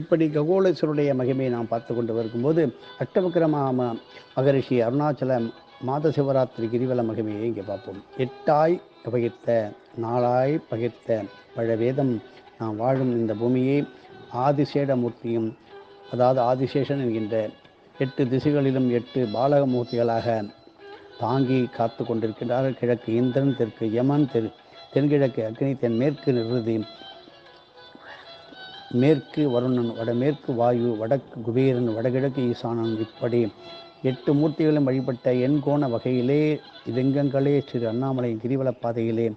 இப்படி ககோலேஸ்வருடைய மகிமையை நாம் பார்த்து கொண்டு வரும்போது அஷ்டவக்கிரமாம மகரிஷி அருணாச்சல மாத சிவராத்திரி கிரிவல மகிமையை இங்கே பார்ப்போம். எட்டாய் பகிர்த்த நாளாய் பகிர்த்த பழவேதம் நாம் வாழும் இந்த பூமியை ஆதிசேடமூர்த்தியும் அதாவது ஆதிசேஷன் என்கின்ற எட்டு திசைகளிலும் எட்டு பாலகமூர்த்திகளாக தாங்கி காத்து கொண்டிருக்கின்றார்கள். கிழக்கு இந்திரன் தெற்கு யமன் தெரு தென்கிழக்கு அக்னி தென்மேற்கு நிறுதி மேற்கு வருணன் வடமேற்கு வாயு வடக்கு குபேரன் வடகிழக்கு ஈசானன். இப்படி எட்டு மூர்த்திகளும் வழிபட்ட எண்கோண வகையிலே லிங்கங்களே ஸ்ரீ அண்ணாமலை கிரிவல பாதையிலே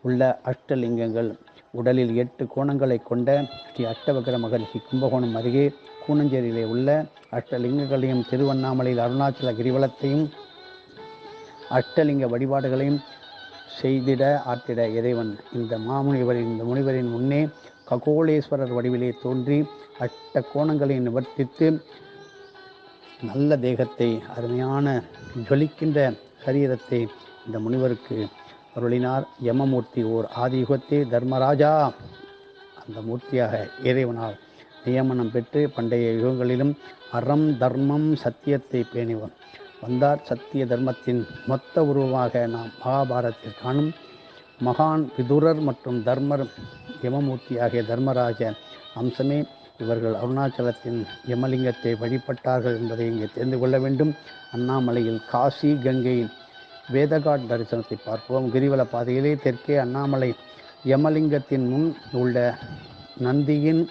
உள்ள அஷ்டலிங்கங்கள். உடலில் எட்டு கோணங்களை கொண்ட ஸ்ரீ அஷ்டவக்கர மகரிஷி கும்பகோணம் அருகே கூனஞ்சேரியிலே உள்ள அஷ்டலிங்கங்களையும் திருவண்ணாமலையில் அருணாச்சல கிரிவலத்தையும் அஷ்டலிங்க வழிபாடுகளையும் செய்திட ஆற்றிட இறைவன் இந்த மாமுனிவரின் இந்த முனிவரின் முன்னே ககோளேஸ்வரர் வடிவிலே தோன்றி அட்ட கோணங்களை நிவர்த்தித்து நல்ல தேகத்தை அருமையான ஜொலிக்கின்ற சரீரத்தை இந்த முனிவருக்கு அருளினார். யமமூர்த்தி ஓர் ஆதியுகத்தே தர்மராஜா. அந்த மூர்த்தியாக இறைவனால் நியமனம் பெற்று பண்டைய யுகங்களிலும் அறம் தர்மம் சத்தியத்தை பேணிவர் வந்தார். சத்திய தர்மத்தின் மொத்த உருவமாக நாம் மகாபாரத்தில் காணும் மகான் விதுரர் மற்றும் தர்மர் யமமூர்த்தி ஆகிய தர்மராஜ அம்சமே இவர்கள் அருணாச்சலத்தின் யமலிங்கத்தை வழிபட்டார்கள் என்பதை இங்கே தெரிந்து கொள்ள வேண்டும். அண்ணாமலையில் காசி கங்கை வேதகாட் தரிசனத்தை பார்ப்போம். கிரிவல பாதையிலே தெற்கே அண்ணாமலை யமலிங்கத்தின் முன் உள்ள நந்தியின்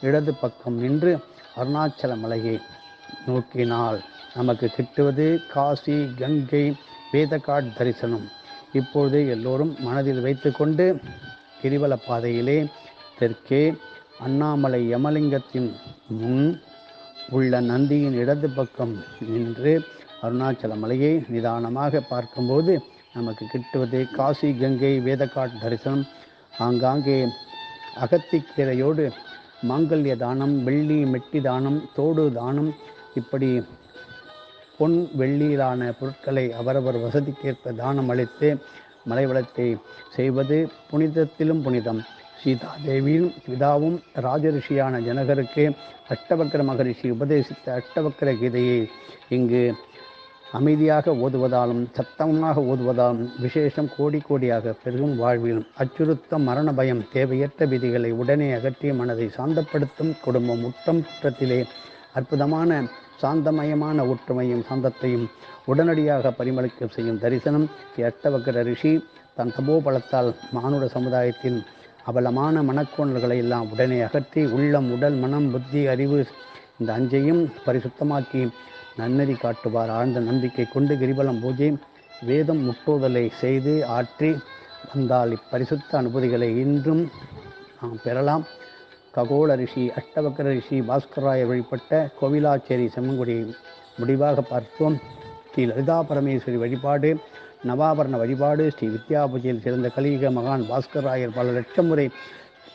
இடது பக்கம் நின்று அருணாச்சல மலையை நோக்கினால் நமக்கு கிட்டுவது காசி கங்கை வேதகாட் தரிசனம். இப்பொழுது எல்லோரும் மனதில் வைத்துக்கொண்டு கிரிவல பாதையிலே தெற்கே அண்ணாமலை யமலிங்கத்தின் முன் உள்ள நந்தியின் இடது பக்கம் நின்று அருணாச்சல மலையை நிதானமாக பார்க்கும்போது நமக்கு கிட்டுவது காசி கங்கை வேதக்காட் தரிசனம். ஆங்காங்கே அகத்திக்கீரையோடு மாங்கல்ய தானம் வெள்ளி மெட்டி தானம் தோடு தானம். இப்படி பொன் வெள்ளியிலான பொருட்களை அவரவர் வசதிக்கேற்ப தானம் அளித்து மலைவளத்தை செய்வது புனிதத்திலும் புனிதம். சீதா தேவியும் பிதாவும் ராஜரிஷியான ஜனகருக்கு அஷ்டவக்கர மகரிஷி உபதேசித்த அஷ்டவக்கர கீதையை இங்கு அமைதியாக ஓதுவதாலும் சத்தமாக ஓதுவதாலும் விசேஷம் கோடி கோடியாக பெருகும் வாழ்விலும் அச்சுறுத்த மரண பயம் தேவையற்ற விதிகளை உடனே அகற்றி மனதை சாந்தப்படுத்தும் குடும்பம் முட்டம் குற்றத்திலே அற்புதமான சாந்தமயமான ஒற்றுமையும் சாந்தத்தையும் உடனடியாக பரிமளிக்க செய்யும் தரிசனம் ஸ்ரீ ரிஷி தன் தபோபலத்தால் மானுட சமுதாயத்தின் அவலமான மனக்கோணல்களை எல்லாம் உடனே அகற்றி உள்ளம் உடல் மனம் புத்தி அறிவு இந்த அஞ்சையும் பரிசுத்தமாக்கி நன்னறி காட்டுவார். ஆழ்ந்த நம்பிக்கை கொண்டு கிரிபலம் பூஜை வேதம் முட்டோதலை செய்து ஆற்றி வந்தால் இப்பரிசுத்த அனுபூதிகளை இன்றும் நாம் பெறலாம். ககோள ரிஷி அஷ்டவக்கர ரிஷி பாஸ்கராய வழிபட்ட கோவிலாச்சேரி செம்மங்குடியை முடிவாக பார்த்தோம் ஸ்ரீ லலிதா பரமேஸ்வரி வழிபாடு நவாபரண வழிபாடு ஸ்ரீ வித்யாபூஜையில் சிறந்த கலியுக மகான் பாஸ்கராயர் பல லட்சம் முறை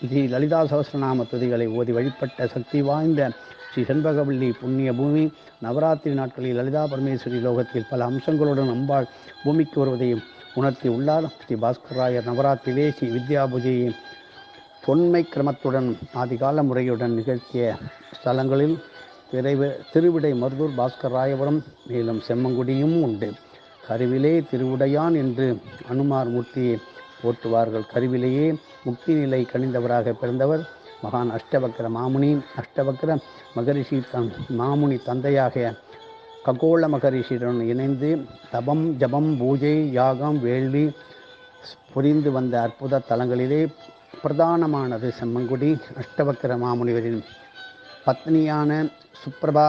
ஸ்ரீ லலிதா சகஸ்ரநாம துதிகளை ஓதி வழிபட்ட சக்தி வாய்ந்த ஸ்ரீ செண்பகவல்லி புண்ணிய பூமி நவராத்திரி நாட்களில் லலிதா பரமேஸ்வரி லோகத்தில் பல அம்சங்களுடன் அம்பாள் பூமிக்கு வருவதையும் உணர்த்தி உள்ளார். ஸ்ரீ பாஸ்கராயர் நவராத்திரியிலே ஸ்ரீ வித்யா பூஜையை பொன்மை கிரமத்துடன் ஆதிகால முறையுடன் நிகழ்த்திய ஸ்தலங்களில் விரைவு திருவிடை மருதூர் பாஸ்கர் ராயபுரம் மேலும் செம்மங்குடியும் உண்டு. கருவிலே திருவுடையான் என்று அனுமார் மூர்த்தியை போற்றுவார்கள். கருவிலேயே முக்தி நிலை கணிந்தவராக பிறந்தவர் மகான் அஷ்டவக்கர மாமுனி. அஷ்டவக்கர மகரிஷி தன் மாமுனி தந்தையாக ககோள மகரிஷியுடன் இணைந்து தபம் ஜபம் பூஜை யாகம் வேள்வி புரிந்து வந்த அற்புத தலங்களிலே பிரதானமானது செம்மங்குடி அஷ்டவக்கர மாமுனிவரின் பத்னியான சுப்ரபா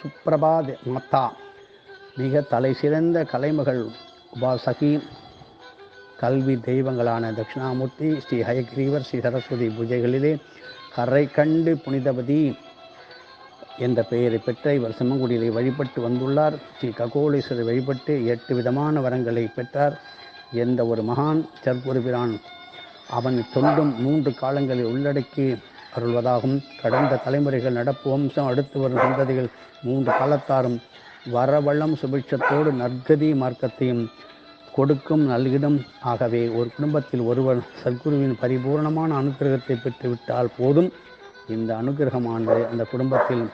சுப்ரபா மாதா. மிக தலை சிறந்த கலைமகள் உபாசகி கல்வி தெய்வங்களான தட்சிணாமூர்த்தி ஸ்ரீ ஹயக்ரீவர் ஸ்ரீ சரஸ்வதி பூஜைகளிலே கரை கண்டு புனிதபதி என்ற பெயரை பெற்ற இவர் செம்மங்குடியிலே வழிபட்டு வந்துள்ளார். ஸ்ரீ ககோலீஸ்வரர் வழிபட்டு எட்டு விதமான வரங்களை பெற்றார். எந்த ஒரு மகான் சற்பொருபிரான் அவன் தொண்டும் மூன்று காலங்களில் உள்ளடக்கி அருள்வதாகும். கடந்த தலைமுறைகள் நடப்பு வம்சம் அடுத்து வரும் சந்ததிகள் மூன்று காலத்தாரும் வரவளம் சுபிட்சத்தோடு நற்கதி மார்க்கத்தையும் கொடுக்கும் நல்கிடம் ஆகவே ஒரு குடும்பத்தில் ஒருவர் சத்குருவின் பரிபூர்ணமான அனுக்கிரகத்தை பெற்றுவிட்டால் போதும். இந்த அனுகிரகமானது அந்த குடும்பத்தில்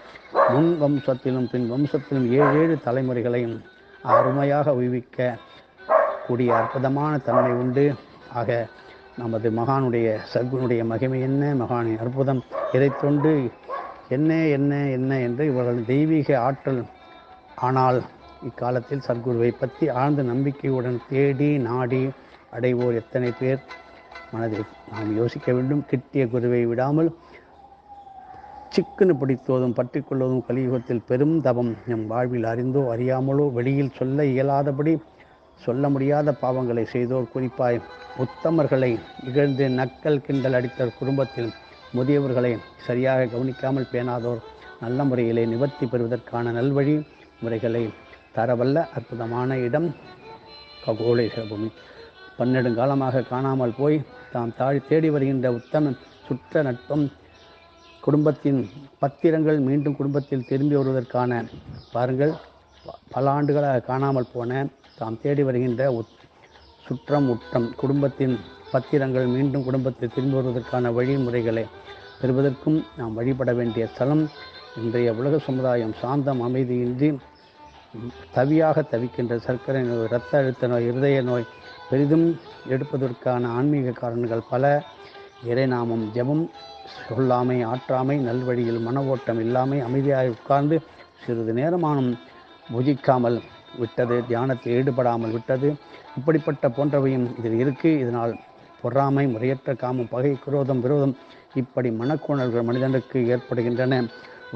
முன் வம்சத்திலும் பின் வம்சத்திலும் ஏழு ஏழு தலைமுறைகளையும் அருமையாக உய்விக்க கூடிய அற்புதமான தன்மை உண்டு. ஆக நமது மகானுடைய சர்க்குனுடைய மகிமை என்ன? மகானின் அற்புதம் இதை தொண்டு? என்ன என்ன என்ன என்று இவர்கள் தெய்வீக ஆற்றல் ஆனால் இக்காலத்தில் சர்க்குருவை பற்றி ஆழ்ந்த நம்பிக்கையுடன் தேடி நாடி அடைவோர் எத்தனை பேர்? மனதில் நாம் யோசிக்க வேண்டும். கிட்டிய குருவை விடாமல் சிக்குன்னு பிடித்தோதும் பற்றிக்கொள்வதும் கலியுகத்தில் பெரும் தவம். நம் வாழ்வில் அறிந்தோ அறியாமலோ வெளியில் சொல்ல இயலாதபடி சொல்ல முடியாத பாவங்களை செய்தோர் குறிப்பாய் உத்தமர்களை இகழ்ந்து நக்கல் கிண்டல் அடித்த குடும்பத்தில் முதியவர்களை சரியாக கவனிக்காமல் பேணாதோர் நல்ல முறையிலே நிவர்த்தி பெறுவதற்கான நல்வழி முறைகளை தரவல்ல அற்புதமான இடம் ககோளேஸ்வர பூமி பன்னெடுங்காலமாக காணாமல் போய் தாம் தாழ் தேடி வருகின்ற உத்தம சுற்ற நட்பம் குடும்பத்தின் பத்திரங்கள் மீண்டும் குடும்பத்தில் திரும்பி வருவதற்கான பாருங்கள் ப- பல ஆண்டுகளாக காணாமல் போன தாம் தேடி வருகின்ற உத் சுற்றம் உட்டம் குடும்பத்தின் பத்திரங்கள் மீண்டும் குடும்பத்தில் திரும்பி வருவதற்கான வழிமுறைகளை பெறுவதற்கும் நாம் வழிபட வேண்டிய ஸ்தலம் இன்றைய உலக சமுதாயம். சாந்தம் அமைதியின்றி தவியாக தவிக்கின்ற சர்க்கரை நோய் இரத்த அழுத்த நோய் இருதய நோய் பெரிதும் எடுப்பதற்கான ஆன்மீக காரணங்கள் பல. இறைநாமம் ஜெபம் சொல்லாமை ஆற்றாமை நல்வழியில் மன ஓட்டம் இல்லாமை அமைதியாக உட்கார்ந்து சிறிது நேரமானும் புஜிக்காமல் விட்டது தியானத்தில் ஈடுபடாமல் விட்டது இப்படிப்பட்ட போன்றவையும் இதில் இருக்கு. இதனால் பொறாமை முறையற்ற காமம் பகை குரோதம் விரோதம் இப்படி மனக்கோணல்கள் மனிதனுக்கு ஏற்படுகின்றன.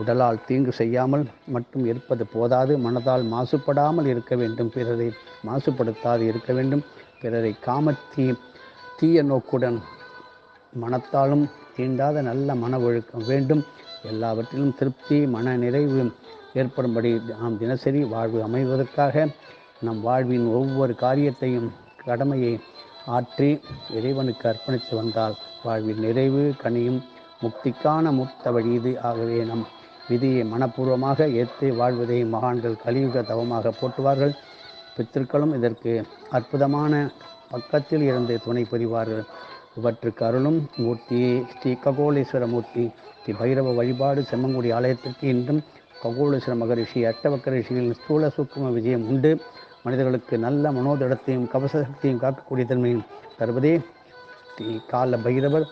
உடலால் தீங்கு செய்யாமல் மட்டும் இருப்பது போதாது. மனதால் மாசுபடாமல் இருக்க வேண்டும். பிறரை மாசுபடுத்தாது இருக்க வேண்டும். பிறரை காமத்தீ தீய நோக்குடன் மனத்தாலும் தீண்டாத நல்ல மன ஒழுக்கம் வேண்டும். எல்லாவற்றிலும் திருப்தி மன நிறைவு ஏற்படும்படி நாம் தினசரி வாழ்வு அமைவதற்காக நம் வாழ்வின் ஒவ்வொரு காரியத்தையும் கடமையை ஆற்றி இறைவனுக்கு அர்ப்பணித்து வந்தால் வாழ்வில் நிறைவு கனியும் முக்திக்கான முக்த வழி இது. ஆகவே நம் விதியை மனப்பூர்வமாக ஏற்று வாழ்வதை மகான்கள் கலியுக தவமாக போற்றுவார்கள். பித்திருக்களும் இதற்கு அற்புதமான பக்கத்தில் இருந்து துணை புரிவார்கள். இவற்றுக்கு அருளும் மூர்த்தியே ஸ்ரீ ககோலேஸ்வர மூர்த்தி ஸ்ரீ பைரவ வழிபாடு செம்மங்குடி ஆலயத்திற்கு இன்றும் ககோளேஸ்வர மகரிஷி அட்டவக்கர ரிஷிகளின் ஸ்தூல சூக்கும விஜயம் உண்டு. மனிதர்களுக்கு நல்ல மனோதடத்தையும் கவச சக்தியும் காக்கக்கூடிய தன்மையும் தருவதே. ஸ்ரீ கால பைரவர்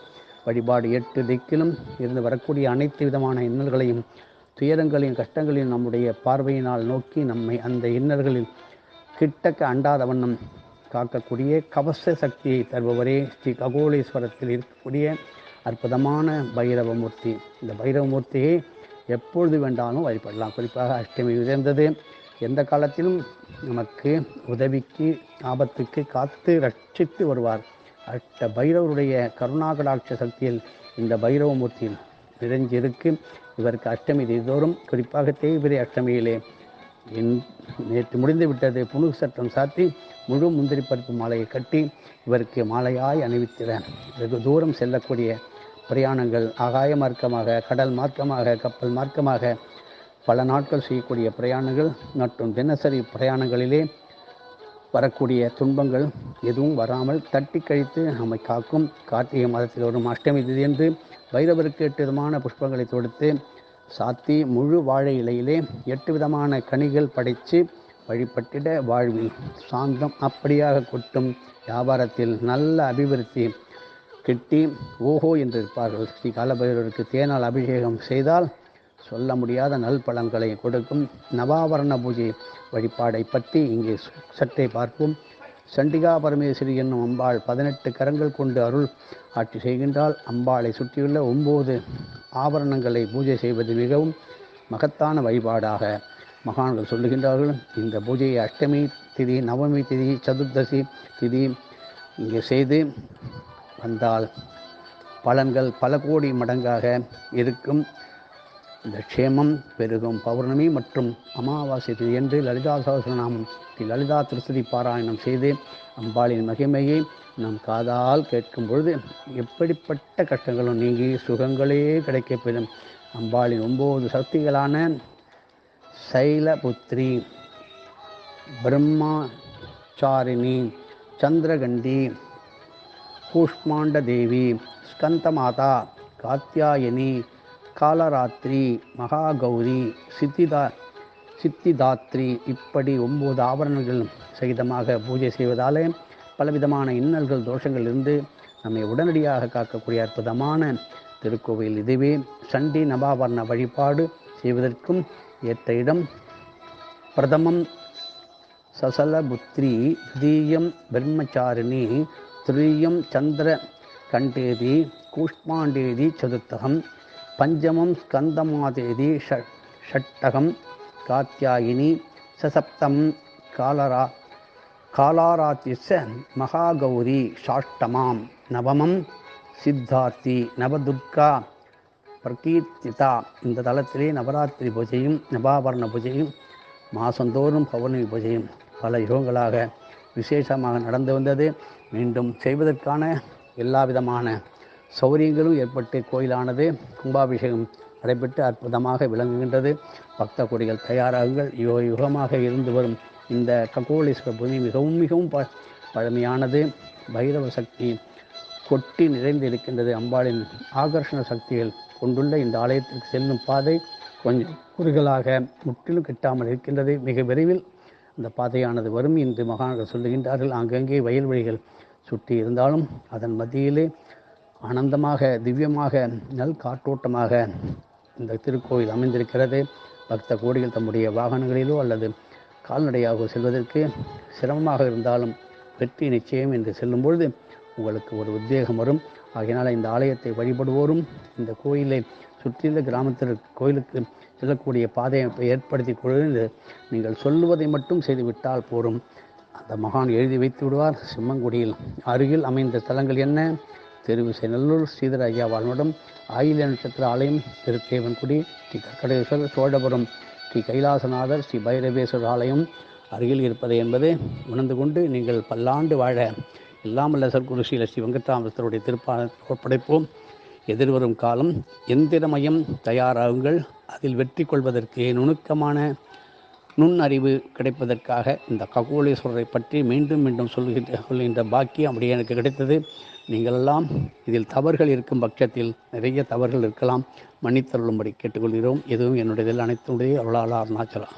வழிபாடு எட்டு திக்கிலும் இருந்து வரக்கூடிய அனைத்து விதமான இன்னல்களையும் துயரங்களையும் கஷ்டங்களையும் நம்முடைய பார்வையினால் நோக்கி நம்மை அந்த இன்னல்களில் கிட்டக்க அண்டாத வண்ணம் காக்கக்கூடிய கவச சக்தியை தருபவரே. ஸ்ரீ ககோலீஸ்வரத்தில் இருக்கக்கூடிய அற்புதமான பைரவமூர்த்தி. இந்த பைரவமூர்த்தியை எப்பொழுது வேண்டாலும் வழிபடலாம். குறிப்பாக அஷ்டமி உயர்ந்தது எந்த காலத்திலும் நமக்கு உதவிக்கு ஆபத்துக்கு காத்து ரட்சித்து வருவார். அஷ்ட பைரவருடைய கருணாகடாட்ச சக்தியில் இந்த பைரவமூர்த்தியில் நிறைஞ்சிருக்கு. இவருக்கு அஷ்டமி தினந்தோறும் குறிப்பாக தேய்பிரை அஷ்டமியிலே. நேற்று முடிந்து விட்டது. புனுகு சட்டம் சாத்தி முழு முந்திரி பருப்பு மாலையை கட்டி இவருக்கு மாலையாய் அணிவித்திட வெகு தூரம் செல்லக்கூடிய பிரயாணங்கள் ஆகாய மார்க்கமாக கடல் மார்க்கமாக கப்பல் மார்க்கமாக பல நாட்கள் செய்யக்கூடிய பிரயாணங்கள் மற்றும் தினசரி பிரயாணங்களிலே வரக்கூடிய துன்பங்கள் எதுவும் வராமல் தட்டி கழித்து நம்மை காக்கும் கார்த்திகை மாதத்தில் வரும் அஷ்டமி திதி என்று எட்டு விதமான புஷ்பங்களை தொடுத்து சாத்தி முழு வாழை இலையிலே எட்டு விதமான கனிகள் படைத்து வழிபட்டிட வாழ்வில் சாந்தம் அப்படியாக கொட்டும் வியாபாரத்தில் நல்ல அபிவிருத்தி கிட்டி ஓஹோ என்று இருப்பார்கள் ஸ்ரீ காலபைரவருக்கு தேனால் அபிஷேகம் செய்தால் சொல்ல முடியாத நல் பலன்களை கொடுக்கும் நவாவரண பூஜை வழிபாடை பற்றி இங்கே சு- சற்றே பார்ப்போம். சண்டிகா பரமேஸ்வரி என்னும் அம்பாள் பதினெட்டு கரங்கள் கொண்டு அருள் ஆட்சி செய்கின்றால் அம்பாளை சுற்றியுள்ள ஒம்பது ஆபரணங்களை பூஜை செய்வது மிகவும் மகத்தான வழிபாடாக மகான்கள் சொல்லுகின்றார்கள். இந்த பூஜையை அஷ்டமி திதி நவமி திதி சதுர்தசி திதி இங்கே செய்து வந்தால் பலன்கள் பல கோடி மடங்காக இருக்கும். இந்த க்ஷேமம் பெருகும். பௌர்ணமி மற்றும் அமாவாசை என்று லலிதா சகஸ்ரநாமம் லலிதா திருசதி பாராயணம் செய்து அம்பாளின் மகிமையை நம் காதால் கேட்கும் பொழுது எப்படிப்பட்ட கஷ்டங்களும் நீங்கி சுகங்களே கிடைக்கப்பெறும். அம்பாளின் ஒம்பது சக்திகளான சைலபுத்ரி பிரம்மாச்சாரிணி சந்திரகண்டி கூஷ்மாண்டதேவி ஸ்கந்தமாதா காத்தியாயனி காலராத்திரி மகாகௌரி சித்திதா சித்திதாத்ரி இப்படி ஒம்பது ஆபரணங்கள் சகிதமாக பூஜை செய்வதாலே பலவிதமான இன்னல்கள் தோஷங்கள் இருந்து நம்மை உடனடியாக காக்கக்கூடிய அற்புதமான திருக்கோவில் இதுவே சண்டி நபாவர்ண வழிபாடு செய்வதற்கும் ஏற்ற இடம் பிரதமம் சசலபுத்ரி தீயம் பிரம்மச்சாரிணி திரியம் சந்திர கண்டேதி கூஷ்மாண்டேதி சதுர்த்தகம் பஞ்சமம் ஸ்கந்தமாதேதி ஷ ஷட்டகம் காத்தியாயினி சசப்தம் காலரா காலாராத்திச மகாகௌரி சாஷ்டமாம் நவமம் சித்தார்த்தி நவதுர்கா பிரகீர்த்திதா இந்த தளத்திலே நவராத்திரி பூஜையும் நவாபரண பூஜையும் மாதந்தோறும் பௌர்ணமி பூஜையும் பல யுகங்களாக விசேஷமாக நடந்து வந்தது. மீண்டும் செய்வதற்கான எல்லா விதமான சௌரியங்களும் ஏற்பட்டு கோயிலானது கும்பாபிஷேகம் நடைபெற்று அற்புதமாக விளங்குகின்றது. பக்த கொடிகள் தயாராகுங்கள். யுக யுகமாக இருந்து வரும் இந்த ககோளீஸ்வரர் பூமி மிகவும் மிகவும் ப பழமையானது. பைரவ சக்தி கொட்டி நிறைந்து இருக்கின்றது. அம்பாளின் ஆகர்ஷண சக்திகள் கொண்டுள்ள இந்த ஆலயத்திற்கு செல்லும் பாதை கொஞ்சம் குறுகலாக முற்றிலும் கிட்டாமல் இருக்கின்றது. மிக விரைவில் அந்த பாதையானது வரும் என்று மகான்கள் சொல்லுகின்றார்கள். அங்கங்கே வயல்வெளிகள் சுற்றி இருந்தாலும் அதன் மத்தியிலே ஆனந்தமாக திவ்யமாக நல் காற்றோட்டமாக இந்த திருக்கோயில் அமைந்திருக்கிறது. பக்த கோடிகள் தம்முடைய வாகனங்களிலோ அல்லது கால்நடையாக செல்வதற்கு சிரமமாக இருந்தாலும் வெற்றி நிச்சயம் என்று செல்லும் பொழுது உங்களுக்கு ஒரு உத்வேகம் வரும். ஆகையினால் இந்த ஆலயத்தை வழிபடுவோரும் இந்த கோயிலை சுற்றியுள்ள கிராமத்தில் கோயிலுக்கு செல்லக்கூடிய பாதையை ஏற்படுத்தி கொண்டு நீங்கள் சொல்லுவதை மட்டும் செய்துவிட்டால் போரும். அந்த மகான் எழுதி வைத்து விடுவார். சிம்மங்குடியில் அருகில் அமைந்த தலங்கள் என்ன? திருவிசைநல்லூர் ஸ்ரீதர ஐயா வாழ்மடம் ஆயில நட்சத்திர ஆலயம் திருத்தேவன்குடி ஸ்ரீ கக்கடேஸ்வரர் சோழபுரம் ஸ்ரீ கைலாசநாதர் ஸ்ரீ. பைரவேஸ்வரர் ஆலயம். அருகில் இருப்பது என்பதை உணர்ந்து கொண்டு நீங்கள் பல்லாண்டு வாழ இல்லாமல் சர்க்குரு ஸ்ரீ. லட்சுமி வெங்கட்ராமத்தருடைய திருப்பா ஒப்படைப்போம் எதிர்வரும் காலம் எந்திரமயம் தயாராகுங்கள். அதில் வெற்றி கொள்வதற்கு நுணுக்கமான நுண்ணறிவு கிடைப்பதற்காக இந்த ககோளீஸ்வரரை பற்றி மீண்டும் மீண்டும் சொல்கின்ற சொல்கின்ற பாக்கியம் அப்படியே எனக்கு கிடைத்தது. நீங்களெல்லாம் இதில் தவறுகள் இருக்கும் பட்சத்தில் நிறைய தவறுகள் இருக்கலாம். மன்னித்தருளும்படி கேட்டுக்கொள்கிறோம். எதுவும் என்னுடையதில் அனைத்துடைய அருளாளர் அருணாச்சலம்